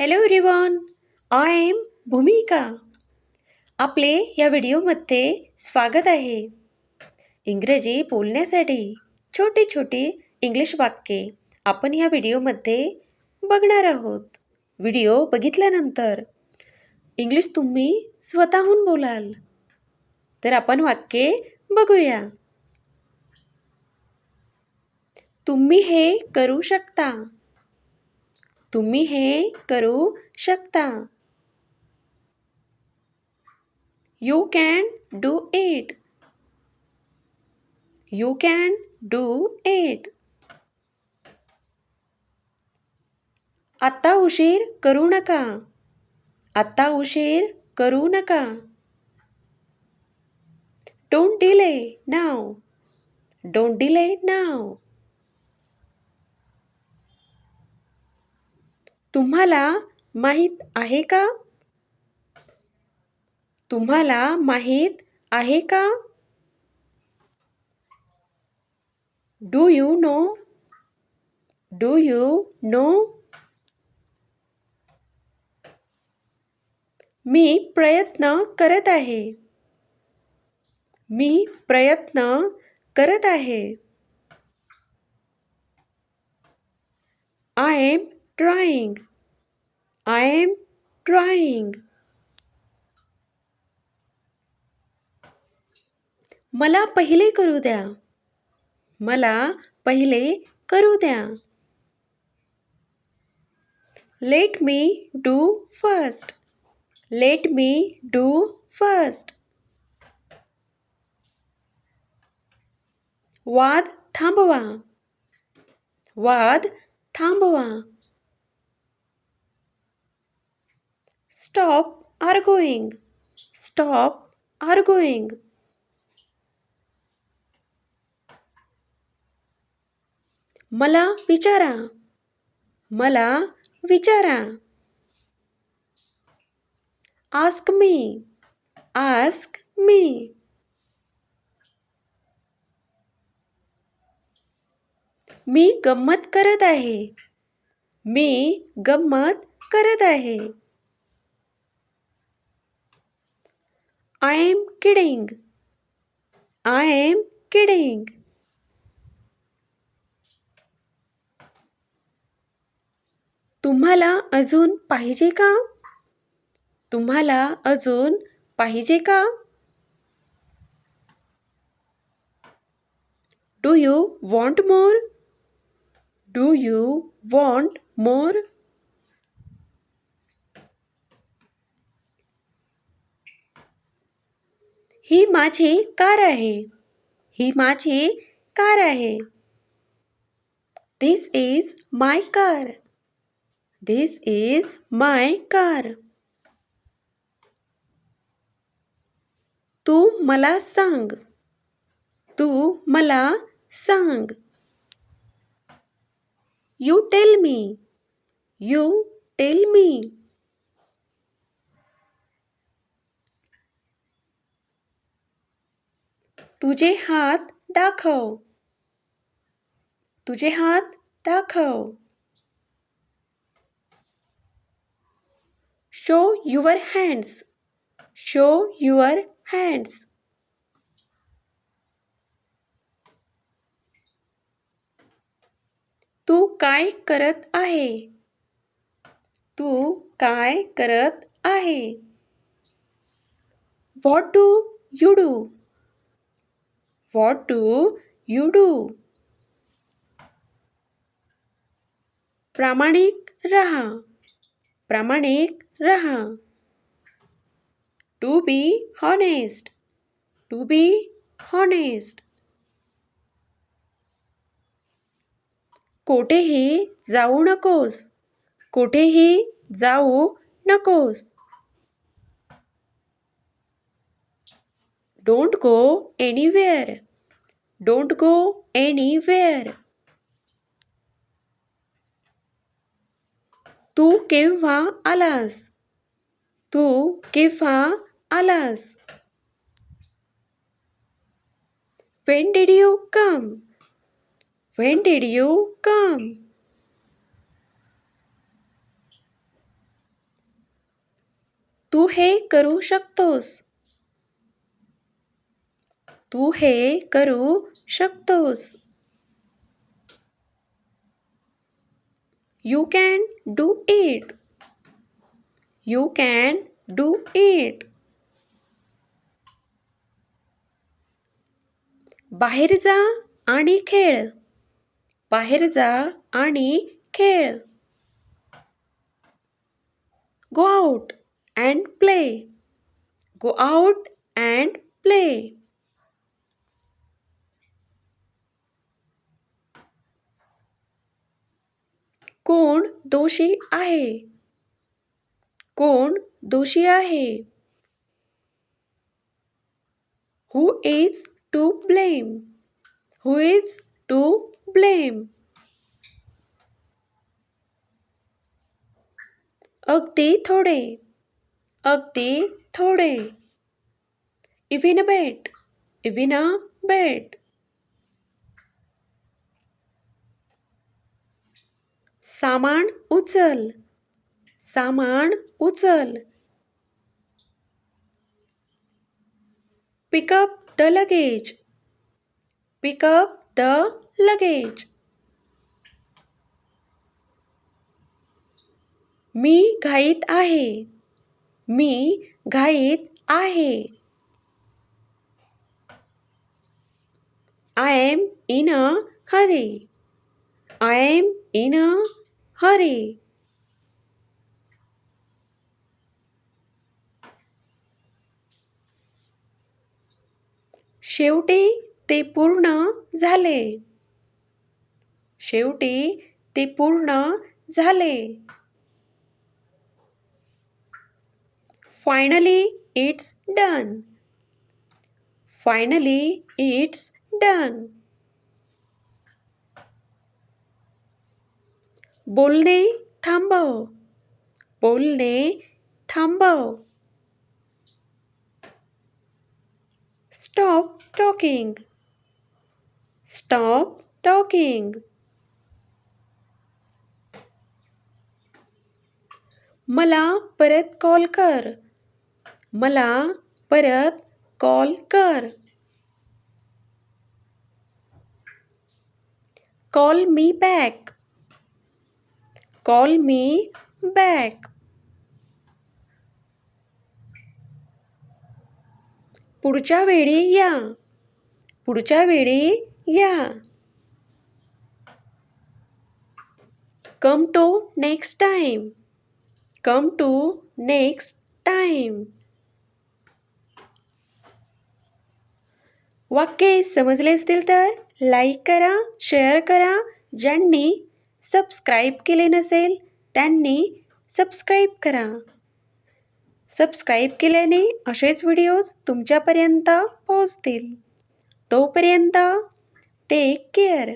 Hello everyone I am भूमिका आपले या व्हिडिओमध्ये स्वागत आहे. इंग्रजी बोलण्यासाठी छोटी छोटी इंग्लिश वाक्ये आपण या व्हिडिओमध्ये बघणार आहोत. व्हिडिओ बघितल्यानंतर इंग्लिश तुम्ही स्वतःहून बोलाल. तर आपण वाक्ये बघूया. तुम्ही हे करू शकता. तुम्ही हे करू शकता. You can do it you can do it आत्ता उशीर करू नका. आत्ता उशीर करू नका. Don't delay now don't delay now तुम्हाला माहीत आहे का? तुम्हाला माहीत आहे का? Do you know do you know मी प्रयत्न करत आहे. मी प्रयत्न करत आहे. I am trying. I am trying. मला पहिले करू द्या. मला पहिले करू द्या. Let me do first let me do first वाद थांबवा. वाद थांबवा. Stop arguing. Stop arguing. मला विचारा. मला विचारा. आस्क मी आस्क मी मी गंमत करत आहे. मी गंमत करत आहे. I am kidding I am kidding तुम्हाला अजून पाहिजे का? तुम्हाला अजून पाहिजे का? Do you want more do you want more ही माझी कार आहे. ही माझी कार आहे. This is my car this is my car तू मला सांग. तू मला सांग. You tell me you tell me तुझे हात दाखव। तुझे हात दाखव। Show your hands show your hands तू काय करत आहे? तू काय करत आहे? What do you do What do you do? प्रामाणिक रहा। प्रामाणिक रहा। To be honest to be honest कोठेही जाऊ नकोस। कोठेही जाऊ नकोस। Don't go anywhere don't go anywhere तू केव्हा आलास? तू केव्हा आलास? When did you come when did you come तू हे करू शकतोस. तू हे करू शकतोस. You can do it you can do it बाहेर जा आणि खेळ. बाहेर जा आणि खेळ. Go out and play go out and play कोण दोषी आहे? कोण दोषी आहे? Who is to blame who is to blame अगदी थोडे. अगदी थोडे. इविन बेट इविन अ बेट सामान उचल. सामान उचल. Pick up the luggage pick up the luggage मी घाईत आहे. मी घाईत आहे. I M in a Hari I am इन अ हरी शेवटी ते पूर्ण झाले. शेवटी ते पूर्ण झाले. Finally it's done finally it's done बोलणे थांबव। बोलणे थांबव। स्टॉप टॉकिंग स्टॉप टॉकिंग मला परत कॉल कर। मला परत कॉल कर। Call me back. Call me back पुढच्या वेळी या. पुढच्या वेळी या. Come to next time come to next time वाक्य समजले असतील तर लाईक करा शेअर करा. ज्यांनी सबस्क्राईब केले नसेल त्यांनी सबस्क्राईब करा. सबस्क्राईब केल्याने असेच व्हिडिओज तुमच्यापर्यंत पोहोचतील. तोपर्यंत टेक केअर